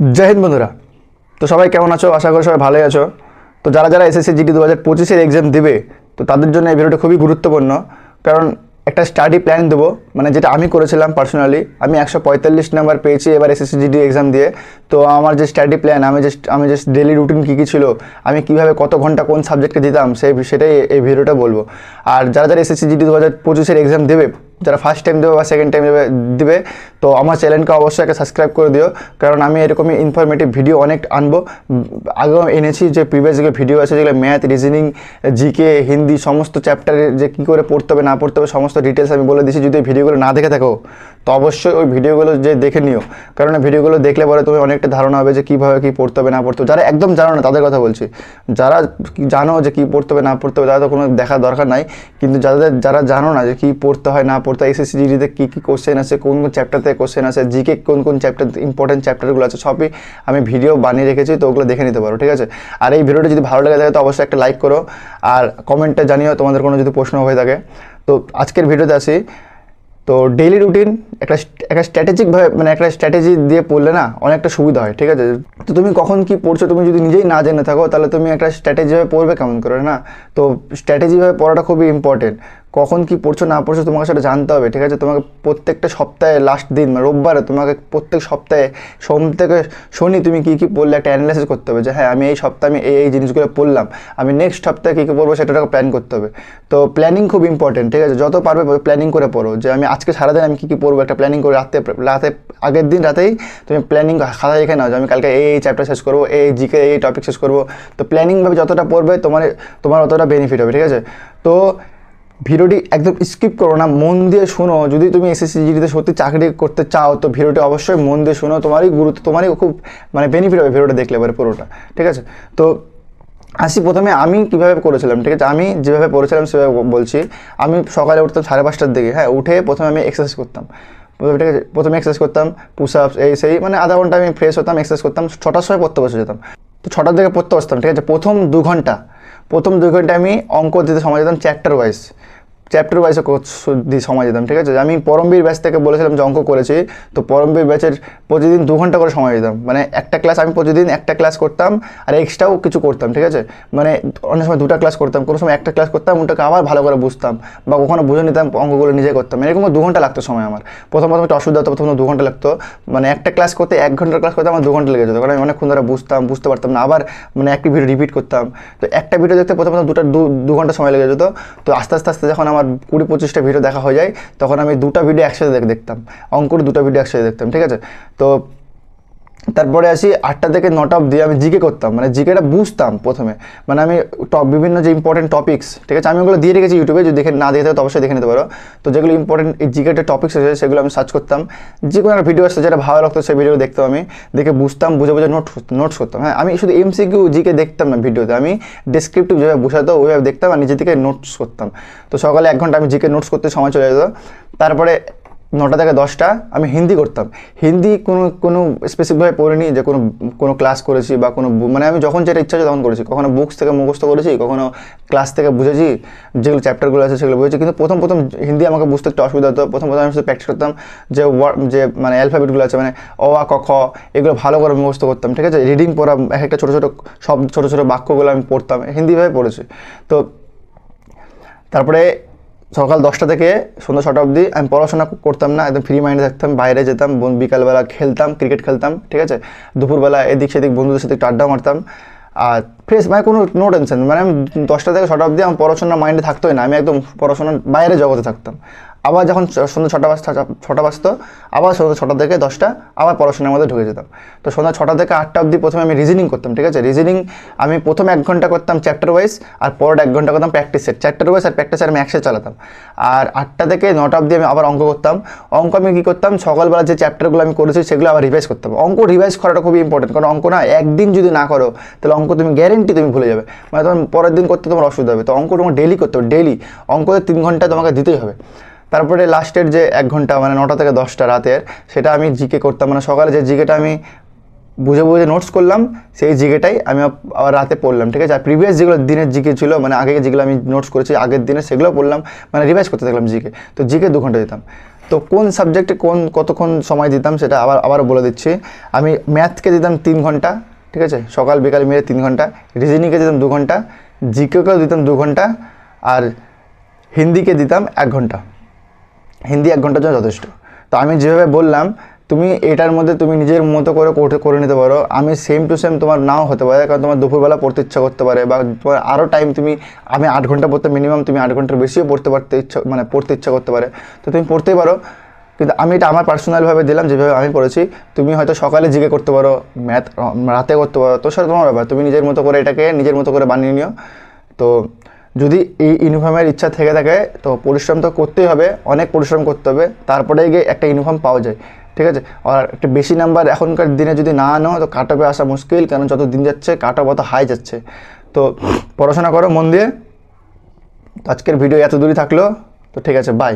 জয় হিন্দ বন্ধুরা। তো সবাই কেমন আছো? আশা করি সবাই ভালোই আছো। তো যারা যারা এসএসসি জিডি দু হাজার পঁচিশের এক্সাম দেবে, তো তাদের জন্য এই ভিডিওটা খুবই গুরুত্বপূর্ণ। কারণ একটা স্টাডি প্ল্যান দেবো মানে যেটা আমি করেছিলাম পার্সোনালি আমি একশো পঁয়তাল্লিশ নাম্বার পেয়েছি এবার এসএসসি জিডি এক্সাম দিয়ে। তো আমার যে স্টাডি প্ল্যান আমি যে আমি যে ডেলি রুটিন কী কী ছিল, আমি কীভাবে কত ঘণ্টা কোন সাবজেক্টকে দিতাম, সেই সেটাই এই ভিডিওটা বলব। আর যারা যারা এসএসসি জিডি দু হাজার পঁচিশের এক্সাম দেবে, যারা ফার্স্ট টাইম দেবে বা সেকেন্ড টাইম দেবে, দিবে তো আমার চ্যানেলকে অবশ্যই একটা সাবস্ক্রাইব করে দিও, কারণ আমি এরকমই ইনফরমেটিভ ভিডিও অনেক আনব। আগেও এনেছি যে প্রিভিয়াস যেগুলো ভিডিও আছে যেগুলো ম্যাথ রিজনিং জিকে হিন্দি সমস্ত চ্যাপ্টারে যে কী করে পড়তে হবে, না পড়তে হবে, সমস্ত ডিটেলস আমি বলে দিয়েছি। যদি ভিডিওগুলো না দেখে থাকো, তো অবশ্যই ওই ভিডিওগুলো যে দেখে নিও। কারণ ভিডিওগুলো দেখলে পরে তুমি অনেকটা ধারণা হবে যে কীভাবে কী পড়তে হবে, না পড়তে হবে। যারা একদম জানো না, তাদের কথা বলছি। যারা জানো যে কী পড়তে হবে, না পড়তে হবে তারা তো কোনো দেখার দরকার নাই। কিন্তু যাদের, যারা জানো না যে কী পড়তে হয়, না পড়তে হয় এসএসসি জিডিতে কী কী কোশ্চেন আছে, কোন কোন চ্যাপ্টার থেকে কোশ্চেন আছে জিকে কোন কোন চ্যাপ্টার ইম্পর্টেন্ট চ্যাপ্টারগুলো আছে, সবই আমি ভিডিও বানিয়ে রেখেছি, তো ওগুলো দেখে নিতে পারো, ঠিক আছে? আর এই ভিডিওটা যদি ভালো লেগে থাকে তো অবশ্যই একটা লাইক করো, আর কমেন্টে জানিও তোমাদের কোনো যদি প্রশ্ন হয়ে থাকে। তো আজকের ভিডিওতে আসি, তো ডেইলি রুটিন একটা একটা স্ট্র্যাটেজিকভাবে মানে একটা স্ট্র্যাটেজি দিয়ে পড়লে না অনেকটা সুবিধা হয়, ঠিক আছে? তো তুমি কখন কি পড়ছো, তুমি যদি নিজেই না জেনে থাকো, তাহলে তুমি একটা স্ট্র্যাটেজিভাবে পড়বে কেমন করে, না? তো স্ট্র্যাটেজিভাবে পড়াটা খুবই ইম্পর্টেন্ট কখন কি পড়ছো, না পড়ছো তোমাকে সেটা জানতে হবে, ঠিক আছে? তোমাকে প্রত্যেকটা সপ্তাহে লাস্ট দিন মানে রোববারে তোমাকে প্রত্যেক সপ্তাহে সোম থেকে শনি তুমি কী কী পড়লে একটা অ্যানালাইসিস করতে হবে যে হ্যাঁ আমি এই সপ্তাহে আমি এই এই জিনিসগুলো পড়লাম, আমি নেক্সট সপ্তাহে কী কী পড়ব সেটাকে প্ল্যান করতে হবে। তো প্ল্যানিং খুব ইম্পর্টেন্ট ঠিক আছে? যত পারবে প্ল্যানিং করে পড়ো, যে আমি আজকে সারাদিন আমি কী কী পড়ব একটা প্ল্যানিং করে রাতে রাতে, আগের দিন রাতেই তুমি প্ল্যানিং খাতা লিখে নাও যে, আমি কালকে এই এই চ্যাপ্টার শেষ করব, এই জিকে এই টপিক শেষ করব। তো প্ল্যানিংভাবে যতটা পড়বে তোমার তোমার অতটা বেনিফিট হবে, ঠিক আছে? তো ভিডিওটি একদম স্কিপ করো না, মন দিয়ে শোনো। যদি তুমি এসএসসি জিডিতে সত্যি চাকরি করতে চাও, তো ভিডিওটি অবশ্যই মন দিয়ে শোনো। তোমারই গুরুত্ব, তোমারই খুব মানে বেনিফিট হবে ভিডিওটা দেখলে এবারে পুরোটা। ঠিক আছে? তো আসি প্রথমে আমি কীভাবে করেছিলাম, ঠিক আছে? আমি যেভাবে পড়েছিলাম, সেভাবে বলছি। আমি সকালে উঠতাম সাড়ে পাঁচটার দিকে হ্যাঁ? উঠে প্রথমে আমি এক্সারসাইজ করতাম। ঠিক আছে? প্রথমে এক্সারসাইজ করতাম পুশ আপস এই সেই মানে আধা ঘণ্টা আমি ফ্রেশ হতাম এক্সারসাইজ করতাম, ছটার সময় পড়তে বসে যেতাম। তো ছটার দিকে পড়তে বসতাম, ঠিক আছে? প্রথম দু ঘণ্টা, প্রথম দু ঘণ্টা আমি অঙ্ক দিতে সময় দিতাম চ্যাপ্টার ওয়াইজ চ্যাপ্টার ওয়াইজে দিয়ে সময় দিতাম ঠিক আছে? আমি পরমবীর ব্যাচ থেকে বলেছিলাম যে অঙ্ক করেছি, তো পরমবীর ব্যাচের প্রতিদিন দু ঘণ্টা করে সময় দিতাম মানে একটা ক্লাস আমি প্রতিদিন একটা ক্লাস করতাম, আর এক্সট্রাও কিছু করতাম, ঠিক আছে? মানে অনেক সময় দুটো ক্লাস করতাম, কোনো সময় একটা ক্লাস করতাম, ওটাকে আবার ভালো করে বুঝতাম বা কখনো বুঝে নিতাম অঙ্কগুলো নিজে করতাম। এরকম দু ঘণ্টা লাগতো সময় আমার। প্রথম প্রথম একটু অসুবিধা হতো, প্রথম দু ঘণ্টা লাগতো। মানে একটা ক্লাস করতে এক ঘণ্টার ক্লাস করতে আমার দু ঘণ্টা লেগে যেত, কারণ আমি অনেকক্ষণ ধরে বুঝতাম, বুঝতে পারতাম না। আবার মানে একটি ভিডিও রিপিট করতাম। তো একটা ভিডিও দেখতে প্রথম প্রথম দুটো দু দু ঘণ্টা সময় লেগে যেত। তো আস্তে আস্তে আস্তে যখন আমার কুড়ি পঁচিশটা ভিডিও দেখা হয়ে যায়, তখন আমি দুটা ভিডিও একসাথে দেখতাম। অঙ্কুর দুটা ভিডিও একসাথে দেখতাম, ঠিক আছে? তো তারপরে আসি আটটা থেকে নটা অবধি আমি জিকে করতাম মানে জিকেটা বুঝতাম প্রথমে। মানে আমি টপ, বিভিন্ন যে ইম্পর্টেন্ট টপিক্স ঠিক আছে? আমি ওগুলো দিয়ে রেখেছি ইউটিউবে, যদি দেখে না দেখে থাকো অবশ্যই দেখে নিতে পারো। তো যেগুলো ইম্পর্টেন্ট এই জিকেটের টপিক্স আছে, সেগুলো আমি সার্চ করতাম। যে কোনো একটা ভিডিও আসতো যেটা ভালো লাগতো, সেই ভিডিও দেখতাম আমি। দেখে বুঝতাম, বুঝে বুঝে নোট নোটস করতাম। হ্যাঁ আমি শুধু এমসিকিউ জিকে দেখতাম না ভিডিওতে, আমি ডেসক্রিপটিভ যেভাবে বোঝাতো, ওইভাবে দেখতাম আর নিজে থেকে নোটস করতাম। তো সকালে এক ঘণ্টা আমি জিকে নোটস করতে সময় চলে যেত। তারপরে নটা থেকে দশটা আমি হিন্দি করতাম। হিন্দি কোনো কোনো স্পেসিফিকভাবে পড়িনি যে কোনো কোনো ক্লাস করেছি বা কোনো মানে আমি যখন যেটা ইচ্ছা হচ্ছে তখন করেছি। কখনো বুকস থেকে মুখস্থ করেছি, কখনো ক্লাস থেকে বুঝেছি, যেগুলো চ্যাপ্টারগুলো আছে সেগুলো বুঝেছি। কিন্তু প্রথম প্রথম হিন্দি আমাকে বুঝতে একটু অসুবিধা হতো। প্রথম প্রথম আমি শুধু প্র্যাকটিস করতাম যে যে মানে অ্যালফাবেটগুলো আছে মানে অ, আ, ক, খ, এগুলো ভালো করে মুখস্থ করতাম, ঠিক আছে? রিডিং পড়া, এক একটা ছোটো ছোটো সব ছোটো ছোটো বাক্যগুলো আমি পড়তাম হিন্দিভাবে পড়েছি। তো তারপরে সকাল দশটা থেকে সন্ধ্যা ছটা অবধি আমি পড়াশোনা করতাম না, একদম ফ্রি মাইন্ডে থাকতাম, বাইরে যেতাম বিকালবেলা খেলতাম ক্রিকেট খেলতাম, ঠিক আছে? দুপুরবেলা এদিক সেদিক বন্ধুদের সাথে একটু আড্ডা মারতাম। আর ফ্রেশ মানে কোনো নো টেনশন মানে আমি দশটা থেকে ছটা অবধি আমার পড়াশোনা মাইন্ডে থাকতোই না, আমি একদম পড়াশোনার বাইরে জগতে থাকতাম। আবার যখন সন্ধ্যা ছটা বাজতা ছটা বাজতো, আবার সন্ধ্যা ছটা থেকে দশটা, আবার পড়াশোনার মধ্যে ঢুকে যেতাম। তো সন্ধ্যা ছটা থেকে আটটা অবধি প্রথমে আমি রিজনিং করতাম, ঠিক আছে? রিজনিং আমি প্রথম এক ঘণ্টা করতাম চ্যাপ্টার ওয়াইজ আর পরের এক ঘণ্টা করতাম প্র্যাকটিস সেট চ্যাপ্টার ওয়াইজ আর প্র্যাকটিস আমি একসাথে চালাতাম। আর আটটা থেকে নটা অবধি আমি আবার অঙ্ক করতাম। অঙ্ক আমি কী করতাম? সকালবেলা যে চ্যাপ্টারগুলো আমি করেছি সেগুলো আবার রিভাইজ করতাম। অঙ্ক রিভাইজ করাটা খুবই ইম্পর্টেন্ট কারণ অঙ্ক না একদিন যদি না করো, তাহলে অঙ্ক তুমি গ্যারেন্টি তুমি ভুলে যাবে। মানে তোমার পরের দিন করতে তোমার অসুবিধা হবে। তো অঙ্ক তোমার ডেলি করতে হবে ডেলি অঙ্কতে তিন ঘণ্টা তোমাকে দিতেই হবে। তারপরে লাস্টের যে এক ঘণ্টা মানে নটা থেকে দশটা রাতের, সেটা আমি জিকে করতাম। মানে সকালে যে জিকেটা আমি বুঝে বুঝে নোটস করলাম, সেই জিকেটাই আমি আবার রাতে পড়লাম, ঠিক আছে? আর প্রিভিয়াস যেগুলো দিনের জিকে ছিল মানে আগে যেগুলো আমি নোটস করেছি, আগের দিনে সেগুলো পড়লাম মানে রিভাইজ করতে থাকলাম জিকে। তো জিকে দু ঘণ্টা দিতাম। তো কোন সাবজেক্টে কোন, কতক্ষণ সময় দিতাম সেটা আবার আবার বলে দিচ্ছি। আমি ম্যাথকে দিতাম তিন ঘণ্টা, ঠিক আছে? সকাল বিকাল মিলে তিন ঘণ্টা রিজনিংকে দিতাম দু ঘণ্টা, জিকেকেও দিতাম দু ঘণ্টা, আর হিন্দিকে দিতাম এক ঘণ্টা। হিন্দি এক ঘণ্টার জন্য যথেষ্ট। তো আমি যেভাবে বললাম, তুমি এটার মধ্যে তুমি নিজের মতো করে করে নিতে পারো। আমি সেম টু সেম তোমার নাও হতে পারে, কারণ তোমার দুপুরবেলা পড়তে ইচ্ছা করতে পারে বা তোমার আরও টাইম তুমি, আমি আট ঘণ্টা পড়তে মিনিমাম তুমি আট ঘণ্টার বেশিও পড়তে পারতে ইচ্ছা মানে পড়তে ইচ্ছা করতে পারে। তো তুমি পড়তেই পারো। কিন্তু আমি এটা আমার পার্সোনালভাবে দিলাম, যেভাবে আমি পড়েছি। তুমি হয়তো সকালে জিগে করতে পারো, ম্যাথ, রাতে করতে পারো। তো সেটা তোমার ব্যাপার। তুমি নিজের মতো করে এটাকে নিজের মতো করে বানিয়ে নিও। তো যদি এই ইউনিফর্মের ইচ্ছা থেকে থাকে, তো পরিশ্রম তো করতেই হবে, অনেক পরিশ্রম করতে হবে তারপরে গিয়ে একটা ইউনিফর্ম পাওয়া যায়, ঠিক আছে? আর একটা বেশি নাম্বার এখনকার দিনে যদি না আনো তো কাট অফে আসা মুশকিল কারণ যত দিন যাচ্ছে কাট অফ অত হাই যাচ্ছে। তো পড়াশোনা করো, মন দিয়ে। তো আজকের ভিডিও এত দূরই থাকল, তো ঠিক আছে বাই